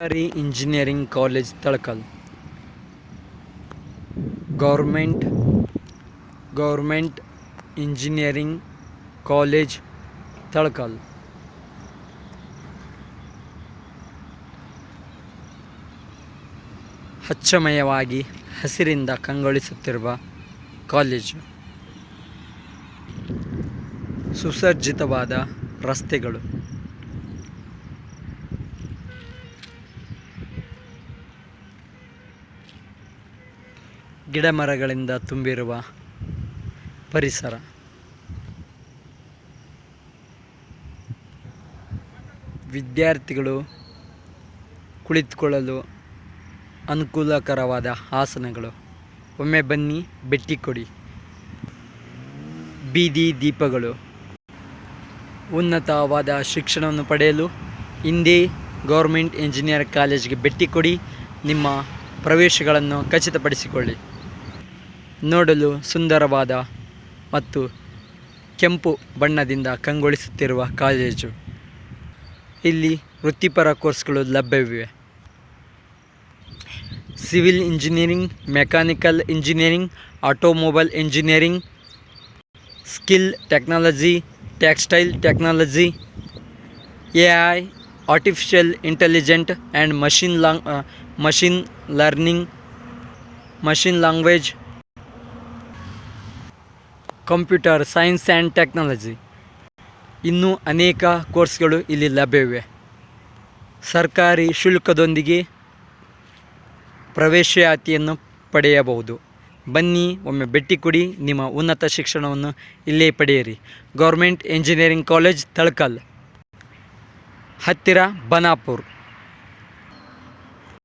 ಸರ್ಕಾರಿ engineering college Talakal. Government government engineering college Talakal. ಹಚ್ಚಮಯವಾಗಿ ಹಸಿರಿಂದ ಕಂಗೊಳಿಸುತ್ತಿರುವ ಕಾಲೇಜು. ಸುಸಜ್ಜಿತವಾದ ರಸ್ತೆಗಳು. ಗಿಡಮರಗಳಿಂದ ತುಂಬಿರುವ ಪರಿಸರ. ವಿದ್ಯಾರ್ಥಿಗಳು ಕುಳಿತುಕೊಳ್ಳಲು ಅನುಕೂಲಕರವಾದ ಆಸನಗಳು. ಒಮ್ಮೆ ಬನ್ನಿ ಭೇಟಿ ಕೊಡಿ. ಬೀದಿ ದೀಪಗಳು. ಉನ್ನತವಾದ ಶಿಕ್ಷಣವನ್ನು ಪಡೆಯಲು ಹಿಂದೆ ಗೌರ್ಮೆಂಟ್ ಇಂಜಿನಿಯರ್ ಕಾಲೇಜಿಗೆ ಭೇಟಿ ಕೊಡಿ. ನಿಮ್ಮ ಪ್ರವೇಶಗಳನ್ನು ಖಚಿತಪಡಿಸಿಕೊಳ್ಳಿ. ನೋಡಲು ಸುಂದರವಾದ ಮತ್ತು ಕೆಂಪು ಬಣ್ಣದಿಂದ ಕಂಗೊಳಿಸುತ್ತಿರುವ ಕಾಲೇಜು. ಇಲ್ಲಿ ವೃತ್ತಿಪರ ಕೋರ್ಸ್ಗಳು ಲಭ್ಯವಿವೆ. Civil engineering, mechanical engineering, automobile engineering, skill technology, textile technology, A I, artificial intelligent and machine long machine learning, machine language computer, science and technology. ಇನ್ನೂ ಅನೇಕ ಕೋರ್ಸ್ಗಳು ಇಲ್ಲಿ ಲಭ್ಯವಿವೆ. ಸರ್ಕಾರಿ ಶುಲ್ಕದೊಂದಿಗೆ ಪ್ರವೇಶಾತಿಯನ್ನು ಪಡೆಯಬಹುದು. ಬನ್ನಿ, ಒಮ್ಮೆ ಭೇಟಿ ಕೊಡಿ, ನಿಮ್ಮ ಉನ್ನತ ಶಿಕ್ಷಣವನ್ನು ಇಲ್ಲೇ ಪಡೆಯಿರಿ. Government engineering college, Talakal. ಹತ್ತಿರ ಬನಾಪುರ್.